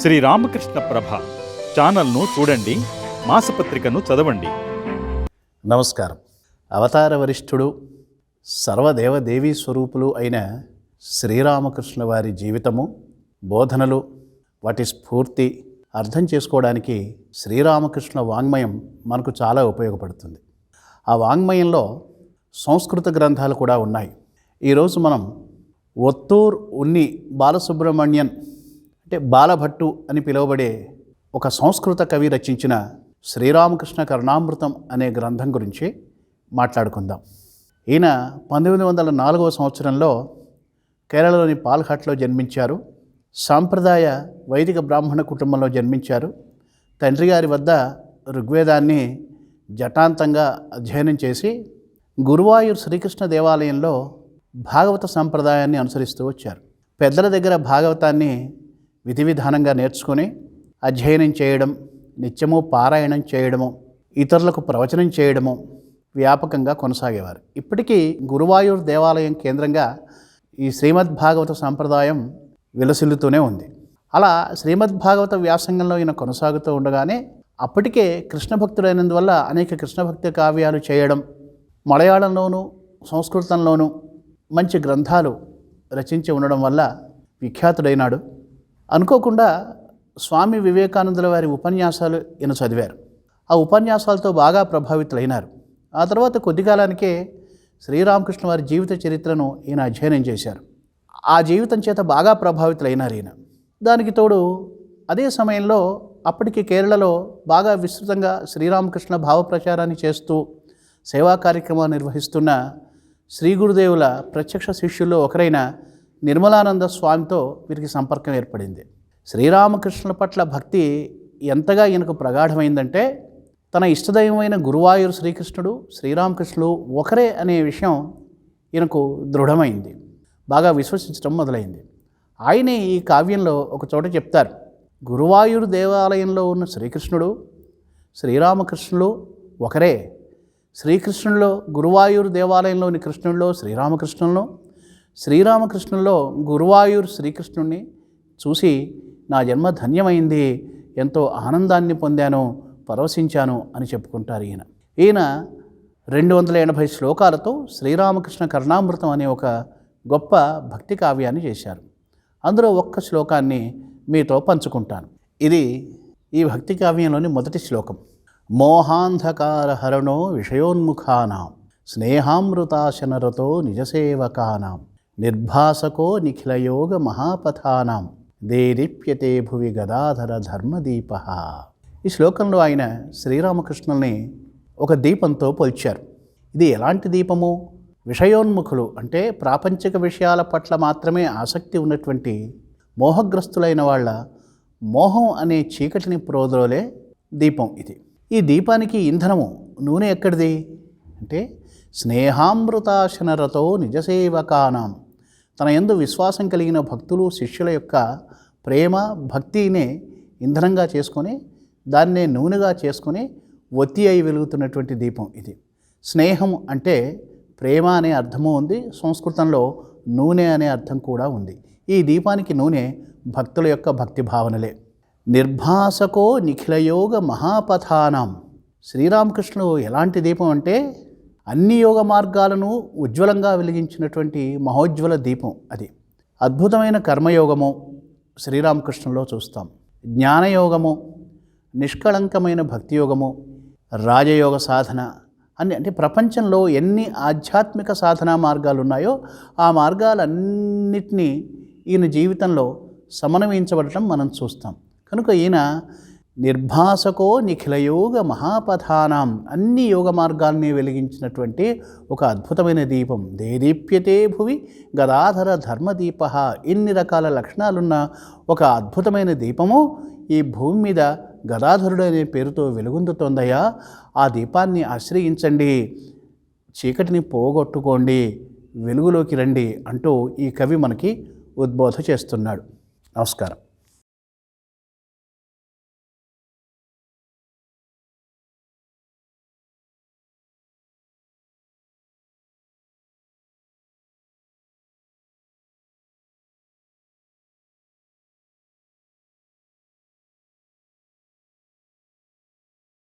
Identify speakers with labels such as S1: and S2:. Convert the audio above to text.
S1: శ్రీ రామకృష్ణ ప్రభ ఛానల్ను చూడండి మాసపత్రికను చదవండి.
S2: నమస్కారం. అవతార వరిష్ఠుడు సర్వదేవదేవీ స్వరూపులు అయిన శ్రీరామకృష్ణ వారి జీవితము బోధనలు వాటి స్ఫూర్తి అర్థం చేసుకోవడానికి శ్రీరామకృష్ణ వాంగ్మయం మనకు చాలా ఉపయోగపడుతుంది. ఆ వాంగ్మయంలో సంస్కృత గ్రంథాలు కూడా ఉన్నాయి. ఈరోజు మనం ఒత్తూర్ ఉన్ని బాలసుబ్రహ్మణ్యన్ అంటే బాలభట్టు అని పిలువబడే ఒక సంస్కృత కవి రచించిన శ్రీరామకృష్ణ కరుణామృతం అనే గ్రంథం గురించి మాట్లాడుకుందాం. ఈయన పంతొమ్మిది వందల నాలుగవ సంవత్సరంలో కేరళలోని పాల్ఘాట్లో జన్మించారు. సాంప్రదాయ వైదిక బ్రాహ్మణ కుటుంబంలో జన్మించారు. తండ్రి గారి వద్ద ఋగ్వేదాన్ని జటాంతంగా అధ్యయనం చేసి గురువాయూర్ శ్రీకృష్ణ దేవాలయంలో భాగవత సంప్రదాయాన్ని అనుసరిస్తూ వచ్చారు. పెద్దల దగ్గర భాగవతాన్ని విధి విధానంగా నేర్చుకొని అధ్యయనం చేయడం నిత్యము పారాయణం చేయడము ఇతరులకు ప్రవచనం చేయడము వ్యాపకంగా కొనసాగేవారు. ఇప్పటికీ గురువాయూర్ దేవాలయం కేంద్రంగా ఈ శ్రీమద్ భాగవత విలసిల్లుతూనే ఉంది. అలా శ్రీమద్ భాగవత వ్యాసంగంలో ఈయన కొనసాగుతూ ఉండగానే అప్పటికే కృష్ణ భక్తుడైనందువల్ల అనేక కృష్ణ భక్తి కావ్యాలు చేయడం మలయాళంలోనూ సంస్కృతంలోనూ మంచి గ్రంథాలు రచించి ఉండడం వల్ల విఖ్యాతుడైనాడు. అనుకోకుండా స్వామి వివేకానందుల వారి ఉపన్యాసాలు ఈయన చదివారు. ఆ ఉపన్యాసాలతో బాగా ప్రభావితులైనారు. ఆ తర్వాత కొద్ది కాలానికే శ్రీరామకృష్ణ వారి జీవిత చరిత్రను ఈయన అధ్యయనం చేశారు. ఆ జీవితం చేత బాగా ప్రభావితులైనారు ఈయన. దానికి తోడు అదే సమయంలో అప్పటికి కేరళలో బాగా విస్తృతంగా శ్రీరామకృష్ణ భావ ప్రచారాన్ని చేస్తూ సేవా కార్యక్రమాలు నిర్వహిస్తున్న శ్రీ గురుదేవుల ప్రత్యక్ష శిష్యుల్లో ఒకరైన నిర్మలానంద స్వామితో వీరికి సంపర్కం ఏర్పడింది. శ్రీరామకృష్ణుల పట్ల భక్తి ఎంతగా ఈయనకు ప్రగాఢమైందంటే తన ఇష్టదైవమైన గురువాయూరు శ్రీకృష్ణుడు శ్రీరామకృష్ణుడు ఒకరే అనే విషయం ఈయనకు దృఢమైంది. బాగా విశ్వసించడం మొదలైంది. ఆయనే ఈ కావ్యంలో ఒక చోట చెప్తారు. గురువాయూరు దేవాలయంలో ఉన్న శ్రీకృష్ణుడు శ్రీరామకృష్ణులు ఒకరే. శ్రీకృష్ణుల్లో గురువాయూరు దేవాలయంలోని కృష్ణుల్లో శ్రీరామకృష్ణులను శ్రీరామకృష్ణుల్లో గురువాయూర్ శ్రీకృష్ణుణ్ణి చూసి నా జన్మ ధన్యమైంది ఎంతో ఆనందాన్ని పొందాను పరవశించాను అని చెప్పుకుంటారు ఈయన. ఈయన రెండు వందల ఎనభై శ్లోకాలతో శ్రీరామకృష్ణ కరుణామృతం అనే ఒక గొప్ప భక్తి కావ్యాన్ని చేశారు. అందులో ఒక్క శ్లోకాన్ని మీతో పంచుకుంటాను. ఇది ఈ భక్తి కావ్యంలోని మొదటి శ్లోకం. మోహాంధకార హరణో విషయోన్ముఖానాం స్నేహామృతాశనరతో నిజసేవకానాం నిర్భాసకో నిఖిలయోగ మహాపథానాం. దేదీప్యతే భువి గదాధర ధర్మదీప. ఈ శ్లోకంలో ఆయన శ్రీరామకృష్ణుల్ని ఒక దీపంతో పోల్చారు. ఇది ఎలాంటి దీపము? విషయోన్ముఖులు అంటే ప్రాపంచిక విషయాల పట్ల మాత్రమే ఆసక్తి ఉన్నటువంటి మోహగ్రస్తులైన వాళ్ళ మోహం అనే చీకటిని ప్రోద్రోలే దీపం ఇది. ఈ దీపానికి ఇంధనము నూనె ఎక్కడిది? అంటే స్నేహామృతాశనరతో నిజసేవకానాం. తన యందు విశ్వాసం కలిగిన భక్తులు శిష్యుల యొక్క ప్రేమ భక్తినే ఇంధనంగా చేసుకొని దాన్నే నూనెగా చేసుకొని ఒత్తి అయి వెలుగుతున్నటువంటి దీపం ఇది. స్నేహం అంటే ప్రేమ అనే అర్థము ఉంది సంస్కృతంలో నూనె అనే అర్థం కూడా ఉంది. ఈ దీపానికి నూనె భక్తుల యొక్క భక్తి భావనలే. నిర్భాసకో నిఖిలయోగ మహాపథానం. శ్రీరామకృష్ణుడు ఎలాంటి దీపం అంటే అన్ని యోగ మార్గాలను ఉజ్వలంగా వెలిగించినటువంటి మహోజ్వల దీపం అది. అద్భుతమైన కర్మయోగము శ్రీరామకృష్ణంలో చూస్తాం. జ్ఞానయోగము నిష్కళంకమైన భక్తి యోగము రాజయోగ సాధన అన్ని అంటే ప్రపంచంలో ఎన్ని ఆధ్యాత్మిక సాధనా మార్గాలు ఉన్నాయో ఆ మార్గాలన్నిటినీ ఈయన జీవితంలో సమన్వయించబడటం మనం చూస్తాం. కనుక ఈయన నిర్భాసకో నిఖిలయోగ మహాపథానాం. అన్ని యోగ మార్గాల్ని వెలిగించినటువంటి ఒక అద్భుతమైన దీపం. దేదీప్యతే భువి గదాధర ధర్మదీప ఇన్ని రకాల లక్షణాలున్న ఒక అద్భుతమైన దీపము ఈ భూమి మీద గదాధరుడు అనే పేరుతో వెలుగొందుతోందయ్యా. ఆ దీపాన్ని ఆశ్రయించండి. చీకటిని పోగొట్టుకోండి. వెలుగులోకి రండి అంటూ ఈ కవి మనకి ఉద్బోధ చేస్తున్నాడు. నమస్కారం.